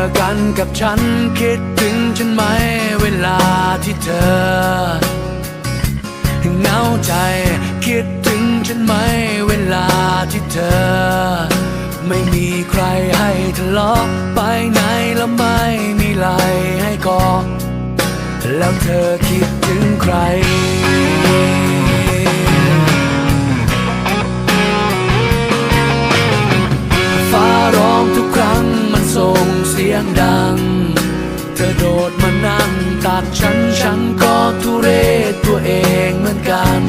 อกับฉันคิดถึงฉันไหมเวลาที่เธอเหงาใจคิดถึงฉันไหมเวลาที่เธอ ไม่มีใครให้ทะเลาะไปไหนแล้วไม่มีไหลให้กอแล้วเธอคิดถึงใคร ดดมานั่งตักฉันฉันก็ทุเรศตัวเองเหมือนกัน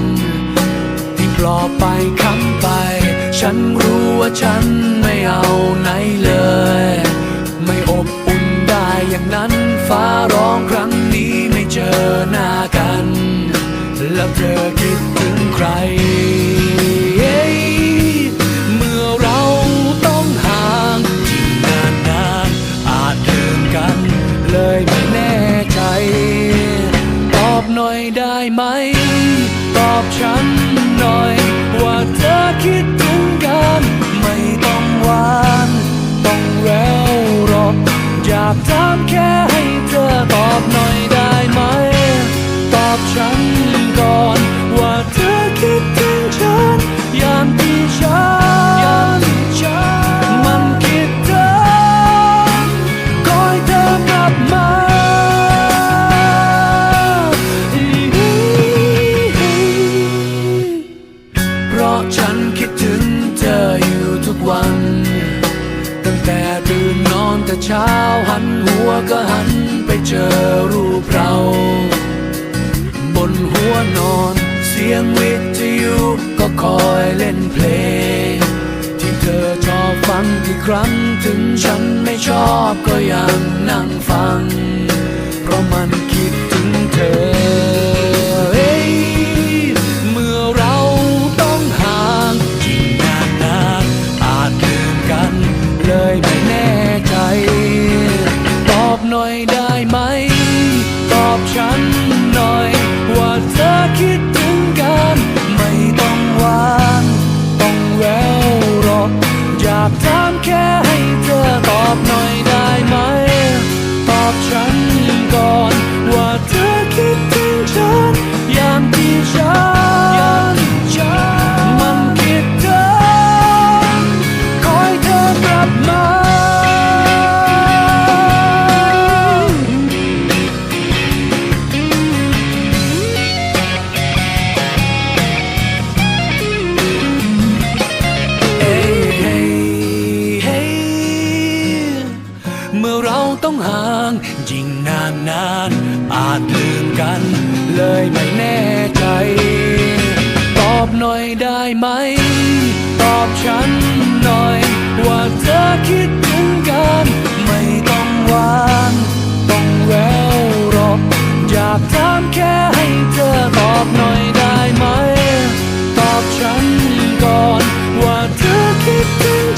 ที่ปลอบไปค้ำไป ฉันรู้ว่าฉันไม่เอาไหนเลย ได้ไหม ตอบฉันหน่อย ว่าเธอคิดถึงกัน ไม่ต้องหวาน ต้องแววรอกอยากถามแค่ให้เธอตอบหน่อยะฉันคิดถึงเธออยู่ทุกวัน ตั้งแต่ตื่นนอนแต่เช้าหันหัวก็หันไปเจอรูปเรา บนหัวนอนเสียงวิทยุก็คอยเล่นเพลง ที่เธอชอบฟังกี่ครั้งถึงฉันไม่ชอบก็ยังนั่งฟัง เพราะมันคิด นานนานอาจลืมกัน เลยไม่แน่ใจ ตอบหน่อยได้ไหม ตอบฉันหน่อย ว่าเธอคิดถึงกัน ไม่ต้องวานต้องแววรบอยากถามแค่ให้เธอตอบหน่อยได้ไหม ตอบฉันก่อน ว่าเธอคิดถึง